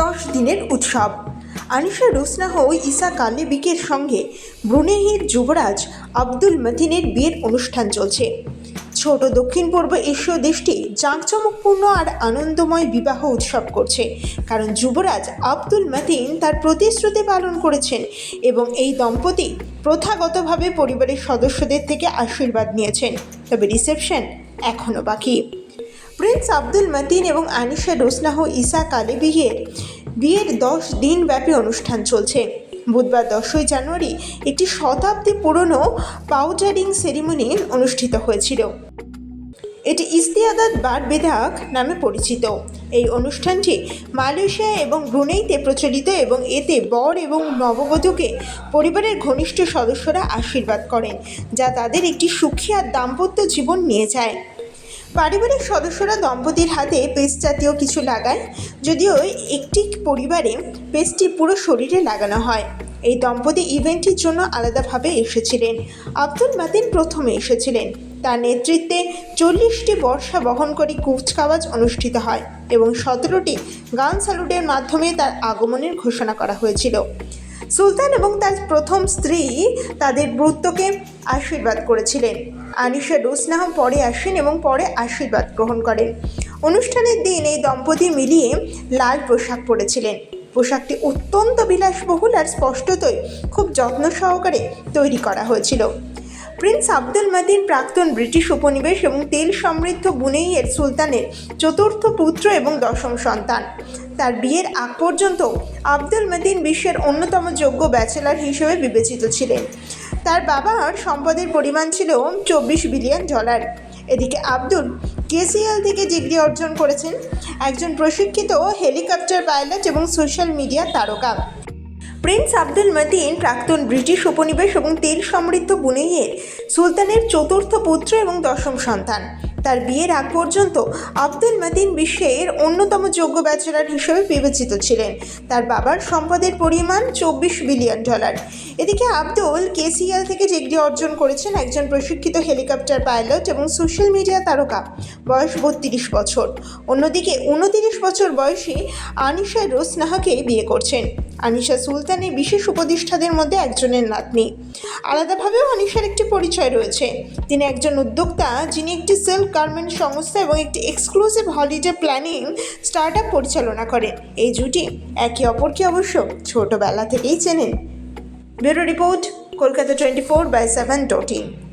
দশ দিনের উৎসব। আনিশা রোসনাহ ও ইসা কালেবিকের সঙ্গে ব্রুনেহির যুবরাজ আব্দুল মতিনের বিয়ের অনুষ্ঠান চলছে। ছোট দক্ষিণ পূর্ব এশীয় দেশটি জাঁকজমকপূর্ণ আর আনন্দময় বিবাহ উৎসব করছে, কারণ যুবরাজ আব্দুল মতিন তার প্রতিশ্রুতি পালন করেছেন এবং এই দম্পতি প্রথাগতভাবে পরিবারের সদস্যদের থেকে আশীর্বাদ নিয়েছেন। তবে রিসেপশন এখনও বাকি। প্রিন্স আব্দুল মতিন এবং আনিশা রোসনাহ ইসা কালেবিহের বিয়ের দশ দিনব্যাপী অনুষ্ঠান চলছে। বুধবার দশই জানুয়ারি একটি শতাব্দী পুরনো পাউডারিং সেরিমনি অনুষ্ঠিত হয়েছিল। এটি ইস্তিয়াদাত বার বেদাক নামে পরিচিত। এই অনুষ্ঠানটি মালয়েশিয়া এবং ব্রুনেইতে প্রচলিত এবং এতে বর এবং নববধূকে পরিবারের ঘনিষ্ঠ সদস্যরা আশীর্বাদ করেন, যা তাদের একটি সুখী আর দাম্পত্য জীবন নিয়ে যায়। পারিবারিক সদস্যরা দম্পতির হাতে পেস্ট জাতীয় কিছু লাগায় যদিও একটি পরিবারে পেস্টটি পুরো শরীরে লাগানো হয়। এই দম্পতি ইভেন্টটির জন্য আলাদাভাবে এসেছিলেন। আব্দুল মাতিন প্রথমে এসেছিলেন। তার নেতৃত্বে চল্লিশটি বর্ষা বহন করে কুচকাওয়াজ অনুষ্ঠিত হয় এবং সতেরোটি গান স্যালুটের মাধ্যমে তার আগমনের ঘোষণা করা হয়েছিল। সুলতান এবং তার প্রথম স্ত্রী তাদের ব্রুত্বকে আশীর্বাদ করেছিলেন। আনিশা রোসনাহ পরে আসেন এবং পরে আশীর্বাদ গ্রহণ করেন। অনুষ্ঠানের দিন এই দম্পতি মিলিয়ে লাল পোশাক পরেছিলেন। পোশাকটি অত্যন্ত বিলাসবহুল আর স্পষ্টতই খুব যত্ন সহকারে তৈরি করা হয়েছিল। প্রিন্স আব্দুল মাদিন প্রাক্তন ব্রিটিশ উপনিবেশ এবং তেল সমৃদ্ধ বুনেইয়ের সুলতানের চতুর্থ পুত্র এবং দশম সন্তান। তার বিয়ের আগ পর্যন্ত আব্দুল মদিন বিশ্বের অন্যতম যোগ্য ব্যাচেলার হিসেবে বিবেচিত ছিলেন। তার বাবার সম্পদের পরিমাণ ছিল চব্বিশ বিলিয়ন ডলার। এদিকে আব্দুল কেসিএল থেকে ডিগ্রি অর্জন করেছেন একজন প্রশিক্ষিত হেলিকপ্টার পাইলট এবং সোশ্যাল মিডিয়া তারকা। প্রিন্স আব্দুল মতিন প্রাক্তন ব্রিটিশ উপনিবেশ এবং তেল সমৃদ্ধ বুনেইয়ের সুলতানের চতুর্থ পুত্র এবং দশম সন্তান। তার বিয়ের আগ পর্যন্ত আব্দুল মতিন বিশ্বের অন্যতম যোগ্য ব্যাচেলার হিসেবে বিবেচিত ছিলেন। তার বাবার সম্পদের পরিমাণ চব্বিশ বিলিয়ন ডলার। এদিকে আব্দুল কেসিএল থেকে ডিগ্রি অর্জন করেছেন একজন প্রশিক্ষিত হেলিকপ্টার পাইলট এবং সোশ্যাল মিডিয়া তারকা। বয়স বত্রিশ বছর। অন্যদিকে উনতিরিশ বছর বয়সী আনিশা রোসনাহাকে বিয়ে করছেন। আনিশা সুলতানের বিশেষ উপদেষ্টাদের মধ্যে একজনের নাতনি। আলাদাভাবেও আনিশার একটি পরিচয় রয়েছে। তিনি একজন উদ্যোক্তা, যিনি একটি সিল্ক গার্মেন্ট সংস্থা এবং একটি এক্সক্লুসিভ হলিডে প্ল্যানিং স্টার্ট পরিচালনা করেন। এই জুটি একে অপরকে অবশ্য ছোটবেলা থেকেই চেনেন। Bureau report, Kolkata twenty four by seven dot in.